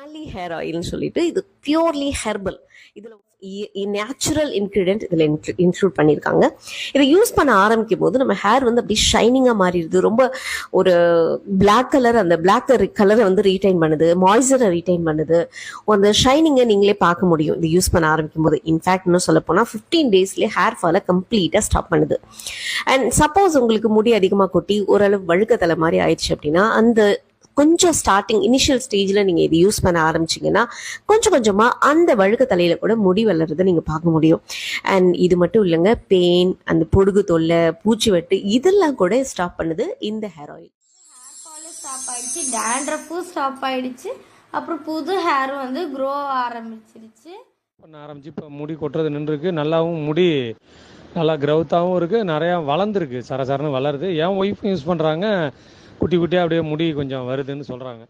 Manali hair ஆயில்னு சொல்லிட்டு இது பியூர்லி ஹெர்பல் இதில் நேச்சுரல் இன்க்ரீடியன்ட் இதில் இன்க்ளூட் பண்ணியிருக்காங்க இதை யூஸ் பண்ண ஆரம்பிக்கும் போது நம்ம ஹேர் வந்து அப்படி ஷைனிங்காக மாறிடுது. ரொம்ப ஒரு பிளாக் கலர் அந்த பிளாக் கலரை வந்து ரீடைன் பண்ணுது. மாய்ஸரை ரீடைன் பண்ணுது. அந்த ஷைனிங்கை நீங்களே பார்க்க முடியும். இது யூஸ் பண்ண ஆரம்பிக்கும் போது இன்ஃபேக்ட் இன்னும் சொல்ல போனால் ஃபிஃப்டீன் டேஸ்லேயே ஹேர் ஃபாலை கம்ப்ளீட்டாக ஸ்டாப் பண்ணுது. அண்ட் சப்போஸ் உங்களுக்கு முடி அதிகமாக கொட்டி ஓரளவு வழுக்கத்தலை மாதிரி ஆயிடுச்சு அப்படின்னா அந்த கொஞ்சம் ஸ்டார்டிங் இனிஷியல் ஸ்டேஜில் நீங்கள் இது யூஸ் பண்ண ஆரம்பிச்சீங்கன்னா கொஞ்சம் கொஞ்சமாக அந்த வழுக்க தலையில கூட முடி வளர்றதை நீங்கள் பார்க்க முடியும். அண்ட் இது மட்டும் இல்லைங்க பெயின் அந்த பொடுகு தொல்லை பூச்சி வெட்டு இதெல்லாம் கூட ஸ்டாப் பண்ணுது இந்த ஹேர் ஆயில் ஹேர் ஃபாலும் ஸ்டாப் ஆயிடுச்சு டேண்ட்ரஃபும் ஸ்டாப் ஆயிடுச்சு. அப்புறம் புது ஹேர் வந்து க்ரோ ஆரம்பிச்சிருச்சு. பண்ண ஆரம்பிச்சு இப்போ முடி கொட்டுறது நின்றுருக்கு. நல்லாவும் முடி நல்லா க்ரௌத்தாகவும் இருக்குது நிறையா வளர்ந்துருக்கு. சரசரன்னு வளருது. என் ஒய்ஃபும் யூஸ் பண்ணுறாங்க குட்டி குட்டியாக அப்படியே முடி கொஞ்சம் வருதுன்னு சொல்கிறாங்க